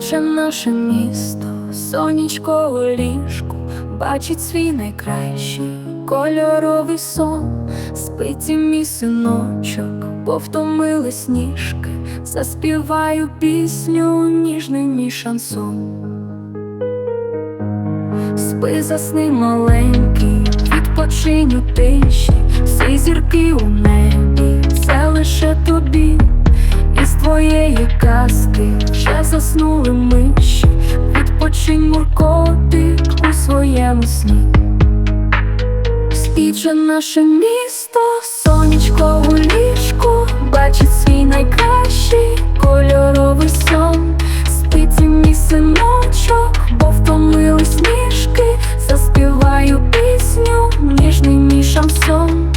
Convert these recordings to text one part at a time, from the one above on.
Плаче наше місто, сонечко у ліжку, бачить свій найкращий кольоровий сон, спить і мій синочок, бо втомились заспіваю пісню, ніжний мій шансон. Спи, засни маленький, відпочинь у тиші, всі зірки у небі, це лише тобі. Із твоєї казки заснули миші, відпочинь муркотик у своєму сні. Спіть наше місто, сонечко у ліжку, бачить свій найкращий кольоровий сон. Спить і мій синочок, бо втомились ніжки, заспіваю пісню, ніжний мій шансон.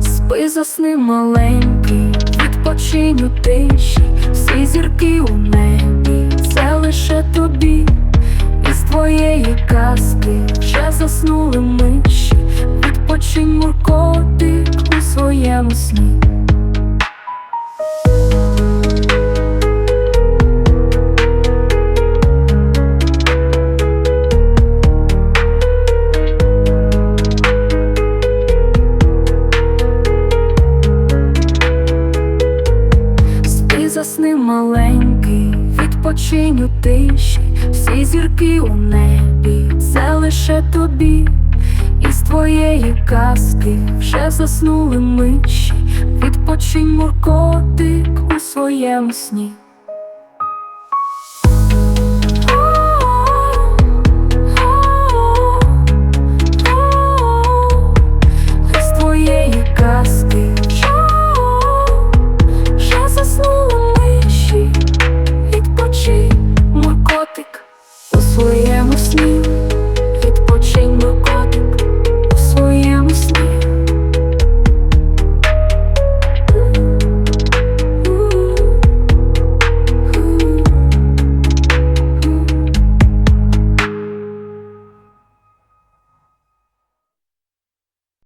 Спи, засни маленький, відпочинь у тиші, твоєї казки. Вже заснули миші, відпочинь муркотик у своєму сні. Засни маленький, відпочинь у тиші, всі зірки у небі, це лише тобі. Із твоєї казки вже заснули миші, відпочинь муркотик у своєму сні.